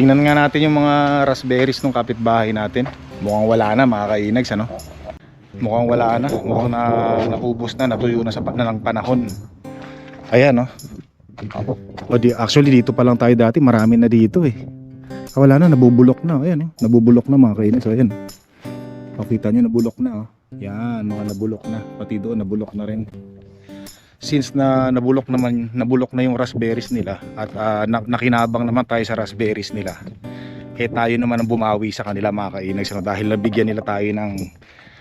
Tingnan nga natin yung mga raspberries ng kapitbahay natin. Mukhang wala na mga kainags ano. Mukhang wala na. Mukhang na, naubos na, natuyo na sa na ng panahon. Ayan no. O di, actually dito pa lang tayo dati, marami na dito eh. Ah, wala na, nabubulok na. Ayan oh, nabubulok na mga kainags. Ayan. Pakita nyo, nabulok na oh. Yan, mga nabulok na. Pati doon, nabulok na rin since na nabulok naman nabulok na yung raspberries nila at ah, na- nakinabang naman tayo sa raspberries nila eh tayo naman ang bumawi sa kanila mga kainags ano, dahil nabigyan nila tayo ng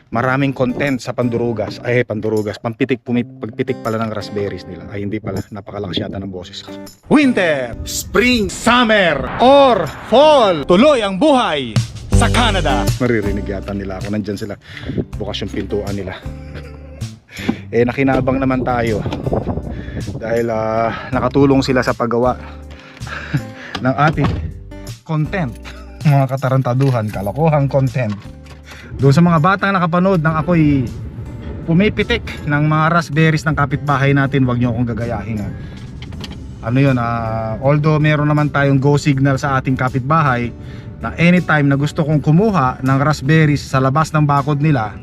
maraming content sa pandurugas ay pandurugas pampitik pumip, pagpitik pala ng raspberries nila. Ay hindi pala napakalakas yata ng boses. Winter spring summer or fall tuloy ang buhay sa Canada. Maririnig yata nila ako. Nandyan sila. Bukas yung pintuan nila eh nakinabang naman tayo. Dahil ah, nakatulong sila sa paggawa ng ating content. Mga katarantaduhan kalokohang content. Doon sa mga batang nakapanood ng ako'y pumipitik ng mga raspberries ng kapitbahay natin wag nyo akong gagayahin ha. ano yun ah, although meron naman tayong go signal sa ating kapitbahay na anytime na gusto kong kumuha ng raspberries sa labas ng bakod nila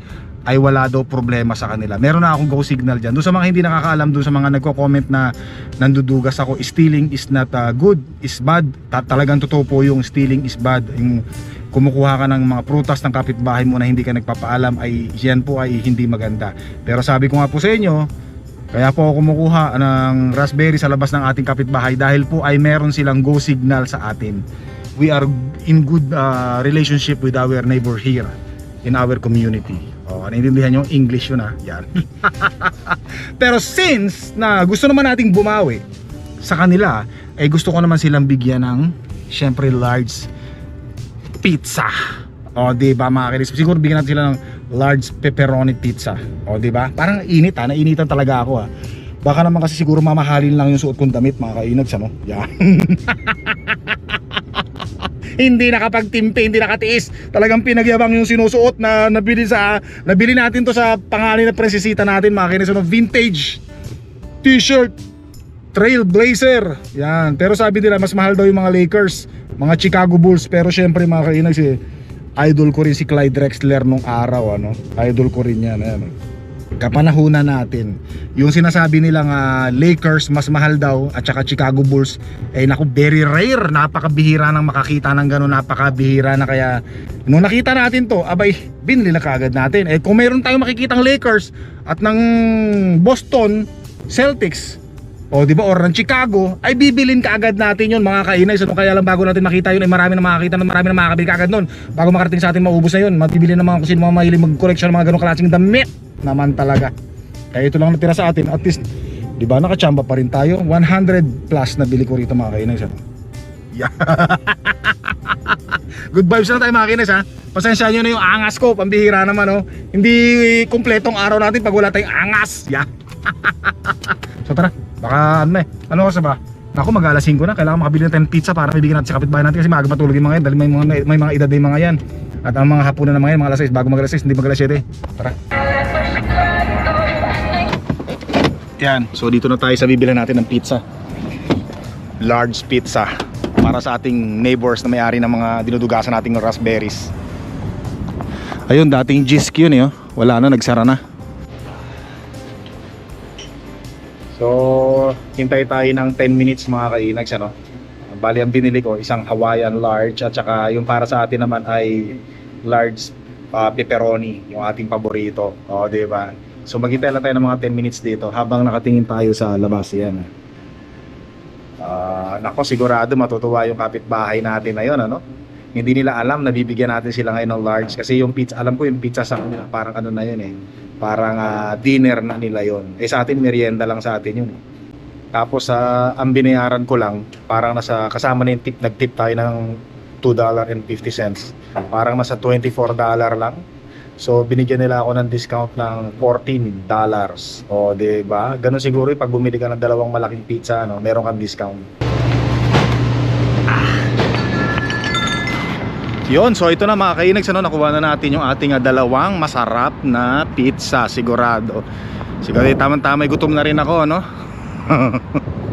ay wala daw problema sa kanila. Meron na akong go signal dyan. Doon sa mga hindi nakakaalam, doon sa mga nagko-comment na nandudugas ako, stealing is not uh, good, is bad. Ta- talagang totoo po yung stealing is bad. Yung kumukuha ka ng mga prutas ng kapitbahay mo na hindi ka nagpapaalam ay yan po ay hindi maganda. Pero sabi ko nga po sa inyo, kaya po ako kumukuha ng raspberry sa labas ng ating kapitbahay dahil po ay meron silang go signal sa atin. We are in good uh, relationship with our neighbor here in our community. Oh, naiintindihan nyo English yun ah. Yan. Pero since na gusto naman nating bumawi sa kanila, eh gusto ko naman silang bigyan ng syempre large pizza. O, di ba mga kinis? Siguro bigyan natin sila ng large pepperoni pizza. O, di ba? Parang init ha, nainitan talaga ako ha. Baka naman kasi siguro mamahalin lang yung suot kong damit mga kainags ano. Yan. hindi nakapagtimpi, hindi nakatiis. Talagang pinagyabang yung sinusuot na nabili sa nabili natin to sa pangalan na prinsesita natin mga kinis ano, vintage t-shirt Trailblazer. Yan. Pero sabi nila mas mahal daw yung mga Lakers, mga Chicago Bulls. Pero syempre mga kainags eh, idol ko rin si Clyde Drexler nung araw ano. Idol ko rin yan. Ayan. Kapanahunan natin. Yung sinasabi nilang ah, Lakers mas mahal daw at saka Chicago Bulls eh naku very rare. Napakabihira nang makakita ng ganun, napakabihira na kaya nung nakita natin to, abay binili na kaagad natin. Eh kung mayroon tayong makikitang Lakers at ng Boston Celtics o di ba or ng Chicago ay bibilin kaagad natin yun mga kainay so kaya lang bago natin makita yun ay marami na makakita marami na makakabili kaagad nun bago makarating sa atin maubos na yun mabibili na mga kung sino mga mahilig mag-collection mga ganong klaseng damit naman talaga. Kaya ito lang natira sa atin. At least di ba nakachamba pa rin tayo. 100 plus na bili ko rito mga kainay sa yeah. Good vibes na tayo mga kinis ha? Pasensya nyo na yung angas ko. Pambihira naman oh. Hindi kumpletong araw natin pag wala tayong angas. Yeah. So tara. Baka ano eh. Ano na ba? Ako mag alas 5 na. Kailangan makabili na tayong pizza Para ibigin natin sa kapitbahay natin Kasi maaga matulog yung mga yan Dahil may mga, may mga edad na yung mga yan. At ang mga hapunan na mga yan Mga alas 6 Bago mag alas 6 Hindi mag alas 7 Tara Yan So dito na tayo sa bibili natin ng pizza Large pizza Para sa ating neighbors na may-ari ng mga dinudugasan nating raspberries Ayun dating Jisk yun eh oh. Wala na nagsara na So, hintay tayo ng 10 minutes mga kainags ano. Bali ang binili ko isang Hawaiian large at saka yung para sa atin naman ay large ah, pepperoni, yung ating paborito. O, di ba? So maghintay lang tayo ng mga 10 minutes dito habang nakatingin tayo sa labas yan. Ah, nako sigurado matutuwa yung kapitbahay natin na yun ano. Hindi nila alam na bibigyan natin sila ngayon ng large kasi yung pizza, alam ko yung pizza sa kanila parang ano na yun eh. Parang ah, dinner na nila yon. Eh sa atin merienda lang sa atin yun. Tapos sa ang binayaran ko lang, parang nasa kasama na yung tip, nag-tip tayo ng $2.50. Parang nasa $24 lang. So binigyan nila ako ng discount ng $14. O, 'di ba? Ganun siguro 'yung pag bumili ka ng dalawang malaking pizza, no, meron kang discount. Yon, so ito na mga kainags, ano, nakuha na natin yung ating ah, dalawang masarap na pizza, sigurado. Siguro tamang-tama, gutom na rin ako, no?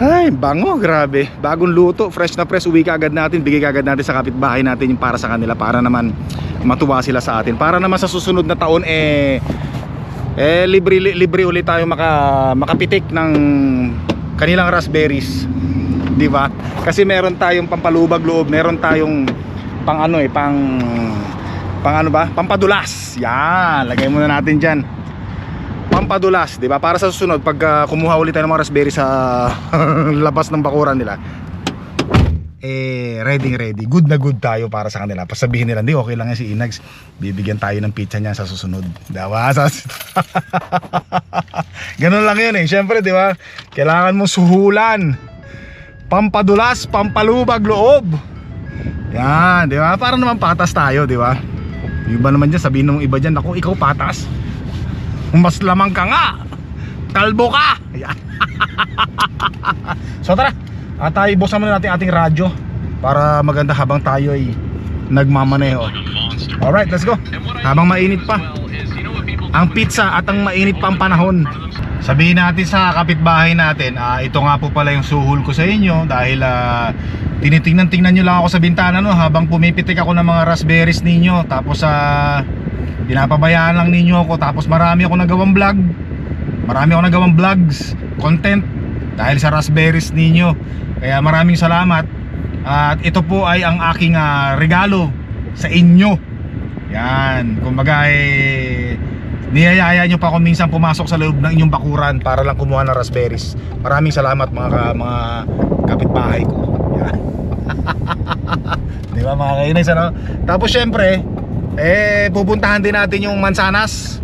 Ay, bango, grabe. Bagong luto, fresh na fresh, uwi ka agad natin, bigay ka agad natin sa kapitbahay natin yung para sa kanila para naman matuwa sila sa atin. Para naman sa susunod na taon eh eh libre li- libre ulit tayo maka makapitik ng kanilang raspberries. 'Di ba? Kasi meron tayong pampalubag loob, meron tayong pang ano eh, pang pang ano ba? Pampadulas. Yan, lagay muna natin diyan pampadulas, 'di ba? Para sa susunod pag ah, kumuha ulit tayo ng mga raspberry sa labas ng bakuran nila. Eh, ready ready. Good na good tayo para sa kanila. Pasabihin nila, "Hindi okay lang yan si Inags. Bibigyan tayo ng pizza niya sa susunod." Dawa sa Ganun lang 'yun eh. Syempre, 'di ba? Kailangan mo suhulan. Pampadulas, pampalubag loob. Yan, 'di ba? Para naman patas tayo, 'di ba? Yung iba naman dyan, sabihin ng iba dyan, ako, ikaw patas. Mas lamang ka nga. Kalbo ka. Ayan. so tara. At tayo buksan muna natin ating radyo para maganda habang tayo ay nagmamaneho. Alright, let's go. Habang mainit pa. Ang pizza at ang mainit pa ang panahon. Sabihin natin sa kapitbahay natin, ah, ito nga po pala yung suhol ko sa inyo dahil ah, tinitingnan-tingnan nyo lang ako sa bintana no, habang pumipitik ako ng mga raspberries ninyo tapos sa pinapabayaan lang ninyo ako tapos marami ako nagawang vlog. Marami ako nagawang vlogs content dahil sa raspberries ninyo. Kaya maraming salamat. At ito po ay ang aking ah, regalo sa inyo. Yan. Kumbaga eh niyayaya nyo pa ako minsan pumasok sa loob ng inyong bakuran para lang kumuha ng raspberries. Maraming salamat mga, ka- mga kapitbahay ko. Yan. Di ba mga kainis ano? Tapos syempre, eh pupuntahan din natin yung mansanas.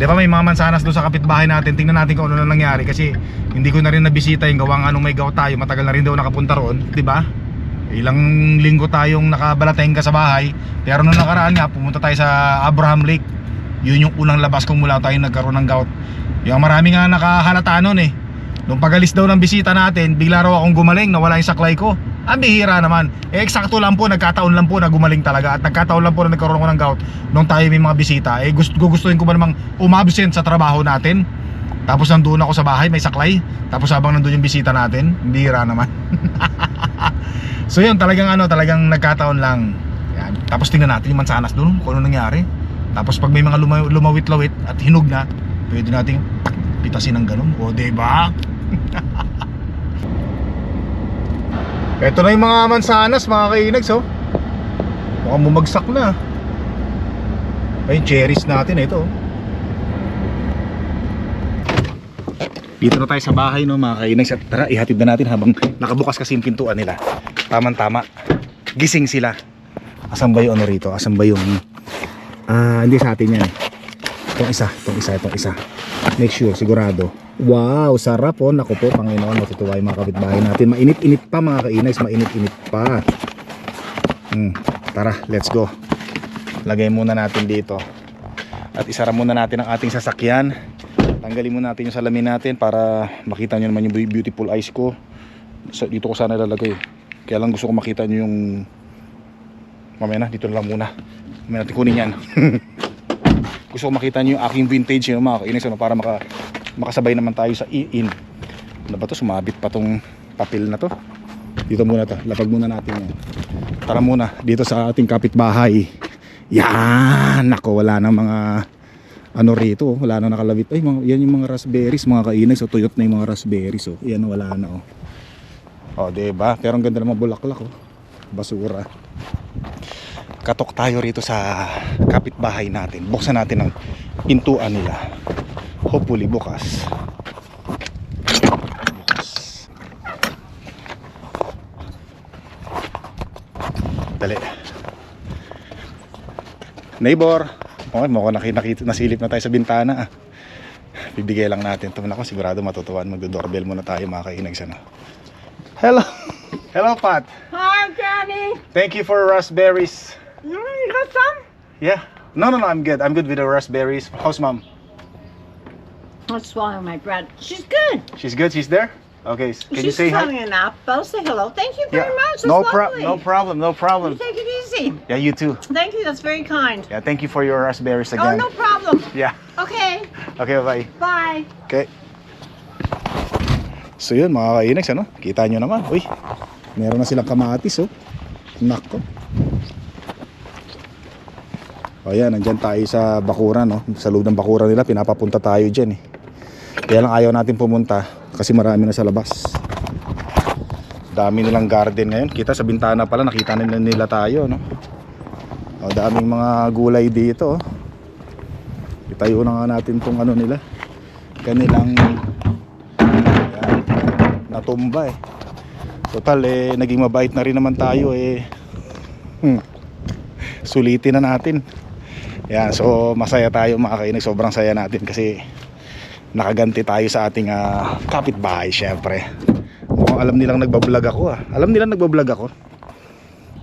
Di ba may mga mansanas doon sa kapitbahay natin. Tingnan natin kung ano na nangyari kasi hindi ko na rin nabisita yung gawang anong may gaw tayo. Matagal na rin daw nakapunta roon, di ba? Ilang linggo tayong nakabalatenga sa bahay. Pero nung nakaraan nga, pumunta tayo sa Abraham Lake. Yun yung unang labas kung mula tayo nagkaroon ng gout. Yung marami nga nakahalata nun eh. Nung pagalis daw ng bisita natin, bigla raw akong gumaling, nawala yung saklay ko. Ang bihira naman. Eh, eksakto lang po, nagkataon lang po na gumaling talaga. At nagkataon lang po na nagkaroon ako ng gout nung tayo may mga bisita. Eh, gusto, gugustuhin ko ba namang umabsent sa trabaho natin? Tapos nandun ako sa bahay, may saklay. Tapos habang nandun yung bisita natin, bihira naman. so yun, talagang ano, talagang nagkataon lang. Yan. Tapos tingnan natin yung mansanas doon, kung ano nangyari. Tapos pag may mga luma- lumawit-lawit at hinog na, pwede nating pitasin ng ganun. O, diba? Ito na yung mga mansanas, mga kainags, oh. Mukhang bumagsak na. Ay, cherries natin, ito. oh. Dito na tayo sa bahay, no, mga kainags. Tara, ihatid na natin habang nakabukas kasi yung pintuan nila. Tamang-tama. Gising sila. Asan ba yung ano rito? Asan ba yung... Ah, hindi sa atin yan. Itong isa, itong isa, itong isa. Make sure, sigurado. Wow, sarap oh. Naku po, Panginoon, matutuwa yung mga kapitbahay natin. Mainit-init pa mga kainags, mainit-init pa. Hmm, tara, let's go. Lagay muna natin dito. At isara muna natin ang ating sasakyan. Tanggalin muna natin yung salamin natin para makita nyo naman yung beautiful eyes ko. Dito ko sana lalagay. Kaya lang gusto ko makita nyo yung... Mamaya na, dito lang muna. Mamaya natin kunin yan. gusto ko makita nyo yung aking vintage yun, mga kainis ano, para maka, makasabay naman tayo sa in ano ba to? Sumabit pa tong papel na to. Dito muna to. Lapag muna natin yan. Tara muna dito sa ating kapitbahay. Yan! Nako wala na mga ano rito wala na nakalabit ay mga, yan yung mga raspberries mga kainay. So tuyot na yung mga raspberries oh. Yan wala na oh. Oh diba? Pero ang ganda mga bulaklak oh. Basura. Katok tayo rito sa kapitbahay natin. Buksan natin ang pintuan nila. Hopefully bukas. Bukas. Dali. Neighbor. Okay, mukhang nakita, nasilip na tayo sa bintana. Ah. Bibigay lang natin ito. Nako, sigurado matutuwan. Magdo-doorbell muna tayo mga kainags. Ano? Hello. Hello, Pat. Hi, Danny. Thank you for raspberries. You got some? Yeah. No, no, no. I'm good. I'm good with the raspberries. How's mom? Let's swallow my bread. She's good. She's good. She's there. Okay. Can you She's say hi? strong enough. Bo, say hello. Thank you very much. That's No, problem. no problem. No You problem. take it easy. Yeah, you too. Thank you. That's very kind. Yeah, thank you for your raspberries oh, again. Oh, no problem. Yeah. Okay. Okay, bye. Bye. Okay. So yun mga kainags ano, kita nyo naman. Uy, meron na silang kamatis oh. Nako. O yan, nandyan tayo sa Bakuran no. Sa loob ng Bakuran nila, pinapapunta tayo dyan eh. Kaya lang ayaw natin pumunta kasi marami na sa labas. Dami nilang garden ngayon. Kita sa bintana pala, nakita na nila tayo no. O, daming mga gulay dito oh. Itayo na nga natin tong ano nila. Kanilang yan, natumba eh. Total eh naging mabait na rin naman tayo eh. Hmm. Sulitin na natin. Yan, so masaya tayo mga kainig. Sobrang saya natin kasi nakaganti tayo sa ating ah, kapitbahay syempre. Mukhang alam nilang nagbablog ako ah. Alam nilang nagbablog ako.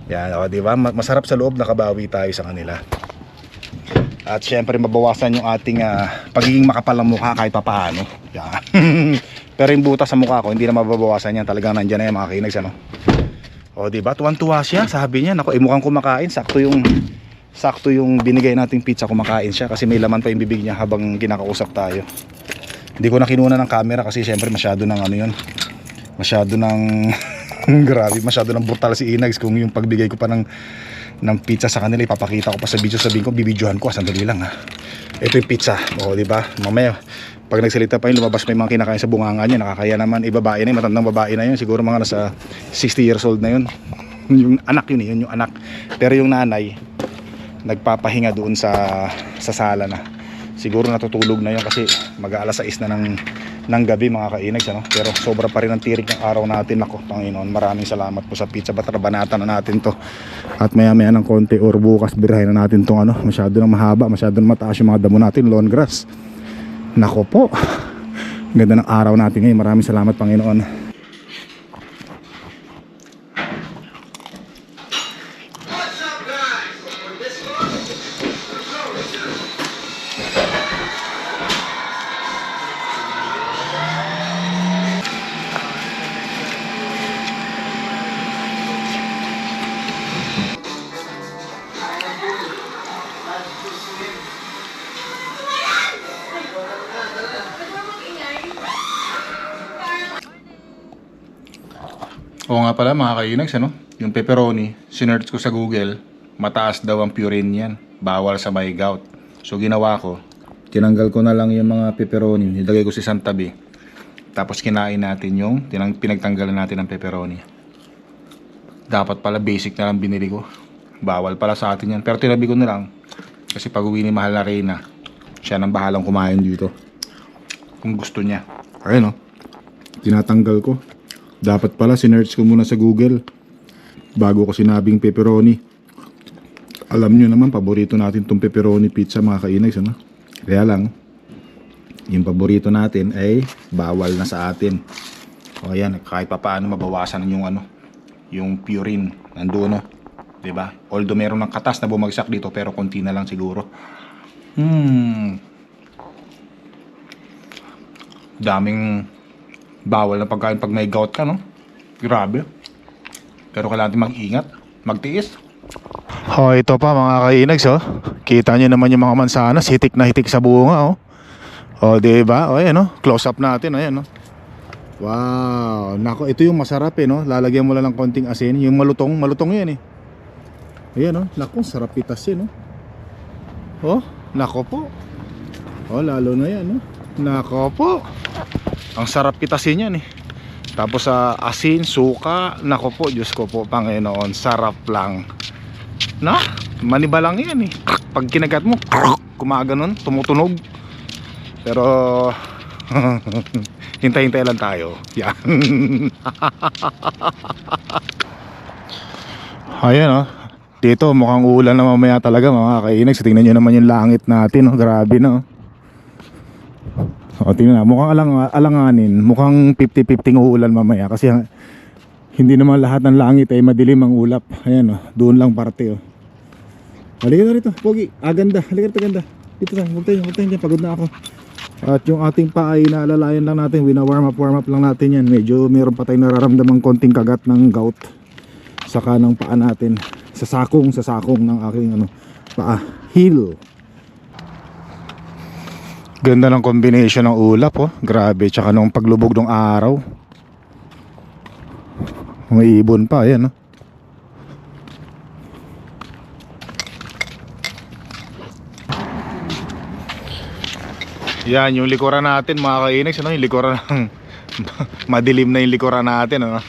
Yan, o, di ba? Ma- Masarap sa loob nakabawi tayo sa kanila. At syempre mabawasan yung ating ah, pagiging makapal ng mukha kahit papaano. Yan. Pero yung butas sa mukha ko, hindi na mababawasan yan. Talagang nandyan na yan mga kinags ano. O di ba? Tuwan-tuwa siya. Sabi niya, nako, eh, mukhang kumakain. Sakto yung sakto yung binigay nating pizza kumakain siya kasi may laman pa yung bibig niya habang kinakausap tayo. Hindi ko na kinuna ng camera kasi syempre masyado ng ano yun. Masyado ng grabe, masyado ng brutal si Inags kung yung pagbigay ko pa ng ng pizza sa kanila ipapakita ko pa sa video sabihin ko bibidyohan ko sandali lang ha ito yung pizza. O di ba? Mamaya pag nagsalita pa yun lumabas yung mga kinakain sa bunganga niya. Nakakaya naman. Ibabae na yun matandang babae na yun. Siguro mga nasa 60 years old na yun. Yung anak yun eh, yun yung anak. Pero yung nanay nagpapahinga doon sa sa sala na. Siguro natutulog na yun kasi mag-aalas 6 na ng ng gabi mga kainags ano? pero sobra pa rin ang tirik ng araw natin. Ako Panginoon maraming salamat po sa pizza batrabanatan na natin to. At maya maya ng konti or bukas birahin na natin tong ano masyado nang mahaba masyado nang mataas yung mga damo natin lawn grass. Nako po. Ganda ng araw natin ngayon. Maraming salamat Panginoon Oo nga pala mga kainags ano? Yung pepperoni sinearch ko sa google mataas daw ang purine yan bawal sa may gout. So ginawa ko tinanggal ko na lang yung mga pepperoni nilagay ko sa isang tabi. Tapos kinain natin yung tinang, pinagtanggalan natin ng pepperoni. Dapat pala basic na lang binili ko. Bawal pala sa atin yan. Pero tinabi ko na lang kasi pag uwi ni mahal na Reyna siya nang bahalang kumain dito. Kung gusto niya. Ayun o tinatanggal ko. Dapat pala sinearch ko muna sa Google. Bago ko sinabing pepperoni. Alam nyo naman paborito natin tong pepperoni pizza mga kainags ano? kaya lang yung paborito natin ay bawal na sa atin. O ayan kahit pa paano mabawasan yung ano yung purine. Nandoon no 'di ba although meron ng katas na bumagsak dito pero konti na lang siguro hmm daming bawal na pagkain pag may gout ka no grabe pero kailangan natin mag-ingat magtiis Oh, ito pa mga kainags oh. Kita nyo naman yung mga mansanas, hitik na hitik sa bunga oh. Oh, 'di ba? Oh, ayan oh. Close up natin, ayan oh. Wow, nako, ito yung masarap eh no. Lalagyan mo lang ng konting asin, yung malutong, malutong 'yan eh. Ayan oh, nako, sarap pitasin oh. Oh, nako po. Oh, lalo na 'yan oh. Nako po. Ang sarap pitasin 'yan eh. Tapos sa asin, suka, nako po, Diyos ko po, Panginoon, sarap lang. Na, maniba lang yan eh. Pag kinagat mo, kumaganon, tumutunog. Pero, hintay-hintay lang tayo. Yan. Ayan oh. Dito, mukhang ulan na mamaya talaga mga kainags. Tingnan nyo naman yung langit natin. Oh. Grabe no. O, tingnan na. Mukhang alang, alanganin. Mukhang 50-50 ng uulan mamaya. Kasi ah, hindi naman lahat ng langit ay madilim ang ulap. Ayan o. Doon lang parte o. Halika na rito. Pogi. Ah, ganda. Halika rito, ganda. Dito tayo. Huwag tayo. Huwag tayo dyan. Pagod na ako. At yung ating pa ay naalalayan lang natin. Wina-warm up, warm up lang natin yan. Medyo meron pa tayong nararamdamang konting kagat ng gout. Sa kanang paa natin. Sa sakong, sa sakong ng aking ano, paa. Heel. Ganda ng combination ng ulap oh. Grabe. Tsaka nung paglubog ng araw. May ibon pa, ayan no. Yan, yung likuran natin mga kainags, ano, yung likuran ng madilim na yung likuran natin, ano.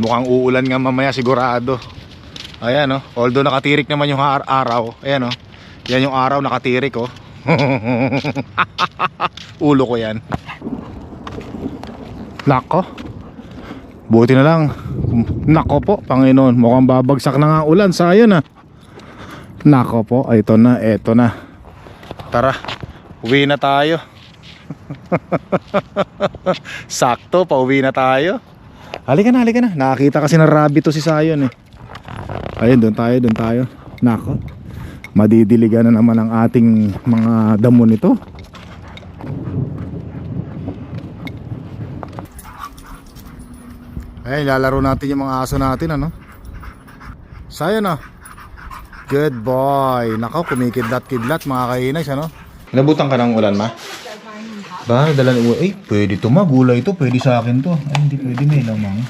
Mukhang uulan nga mamaya sigurado. Ayan, no. Although nakatirik naman yung ar- araw, ayan, no. Yan yung araw nakatirik, oh. Ulo ko yan. Nako. Buti na lang. Nako po, Panginoon. Mukhang babagsak na nga ulan. Sayang na. Nako po, ito na, ito na. Tara, uwi na tayo. Sakto, pauwi na tayo. Halika na, halika na. Nakakita kasi ng rabbit to si Sayon eh. Ayun, doon tayo, doon tayo. Nako. Madidiligan na naman ang ating mga damo nito. Ay, lalaro natin yung mga aso natin, ano? Sayo na. Good boy. Nako, kumikidlat-kidlat mga kainags, ano? Nabutan ka ng ulan, ma? Ba, dalan ulan. Ay, pwede to ma. Gulay to. Pwede sa akin to. Ay, hindi pwede. May lamang.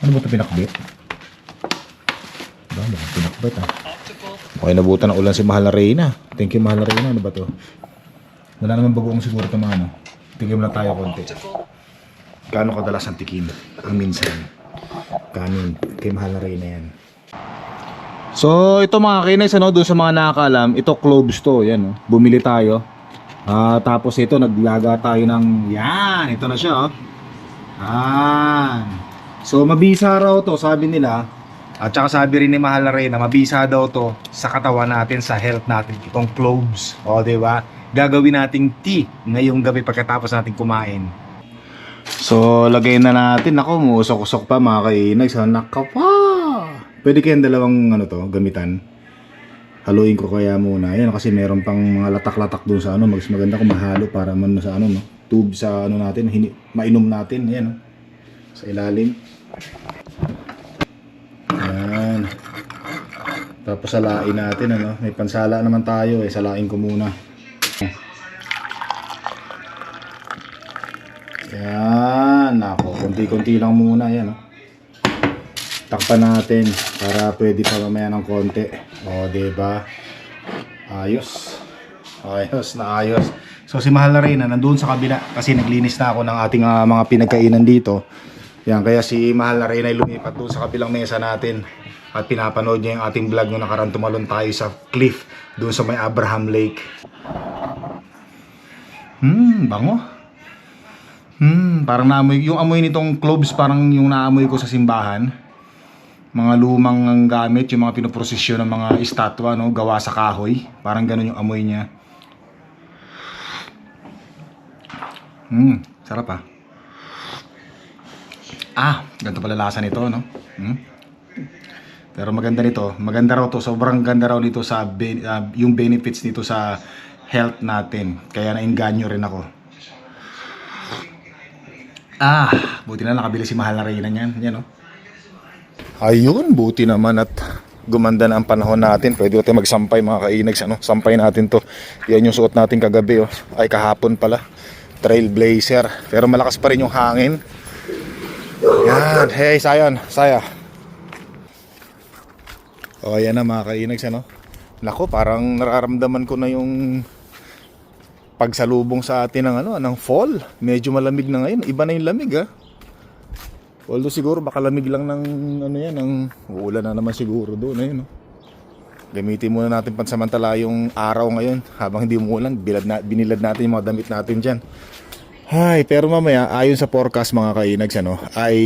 Ano ba ito pinakbit? Pinakbit, ah. Okay, nabutan ng ulan si Mahal na Reyna. Thank you, Mahal na Reyna. Ano ba to? Wala naman bagoong siguro ito, mga ano. Tigim lang tayo konti. Gaano kadalas ang tikim? Ang minsan. Kanin. Kay Mahal na Reyna yan. So, ito mga kinays, ano, doon sa mga nakakalam, ito cloves to, yan, oh. bumili tayo. Ah, tapos ito, naglaga tayo ng, yan, ito na siya, oh. Yan. So, mabisa raw to, sabi nila, at saka sabi rin ni Mahal na Reyna, mabisa daw to sa katawan natin, sa health natin, itong cloves, o, di ba? Gagawin nating tea ngayong gabi pagkatapos natin kumain. So, lagay na natin. Ako, musok-usok pa mga kainag. So, naka. Pwede kayang dalawang ano to, gamitan. Haluin ko kaya muna. Yan kasi meron pang mga latak-latak doon sa ano. Mas maganda kung mahalo para man sa ano, no? Tube sa ano natin. Hini, mainom natin. Yan, no? Sa ilalim. Yan. Tapos salain natin, ano? May pansala naman tayo eh. Salain ko muna. Yan, ako, konti-konti lang muna yan. Oh. Takpan natin para pwede pa mamaya ng konti. O, di ba? Ayos. Ayos na ayos. So si Mahal na rin na nandun sa kabila kasi naglinis na ako ng ating ah, mga pinagkainan dito. Yan, kaya si Mahal na rin ay lumipat doon sa kabilang mesa natin at pinapanood niya yung ating vlog nung nakaraan tumalon tayo sa cliff doon sa may Abraham Lake. Hmm, bango. Hmm, parang naamoy, yung amoy nitong cloves parang yung naamoy ko sa simbahan. Mga lumang ang gamit, yung mga pinoprosesyon ng mga estatwa, no, gawa sa kahoy. Parang ganun yung amoy niya. Hmm, sarap ah. Ah, ganito pala lasa nito, no? Hmm? Pero maganda nito, maganda raw to, sobrang ganda raw nito sa ah, yung benefits nito sa health natin. Kaya nainganyo rin ako. Ah, buti na nakabili si Mahal na Reyna niyan. Yan, oh. Ayun, buti naman at gumanda na ang panahon natin. Pwede natin magsampay mga kainags. Ano? Sampay natin to. Yan yung suot natin kagabi. Oh. Ay, kahapon pala. Trailblazer. Pero malakas pa rin yung hangin. Yan. Hey, Sayon. Saya. O, yan na mga kainags. Ano? Nako, parang nararamdaman ko na yung pagsalubong sa atin ng ano, ng fall. Medyo malamig na ngayon. Iba na yung lamig ah. Although siguro baka lamig lang ng ano yan, ng uulan na naman siguro doon ayun. No? Gamitin muna natin pansamantala yung araw ngayon habang hindi umuulan, bilad na, binilad natin yung mga damit natin diyan. Hay, pero mamaya ayon sa forecast mga kainags ano, ay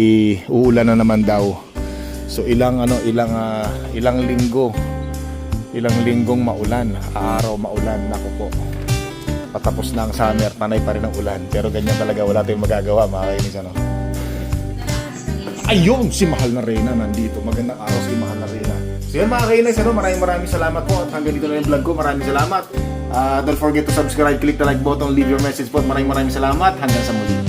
uulan na naman daw. So ilang ano, ilang ah, ilang linggo ilang linggong maulan, araw maulan, nako po patapos na ang summer, panay pa rin ang ulan. Pero ganyan talaga, wala tayong magagawa mga kainis ano. Ayun, si Mahal na Reyna nandito. Magandang araw si Mahal na Reyna. So yan mga kainis, ano, maraming maraming salamat po. At hanggang dito na yung vlog ko. Maraming salamat. Ah, don't forget to subscribe, click the like button, leave your message po. Maraming maraming salamat. Hanggang sa muli.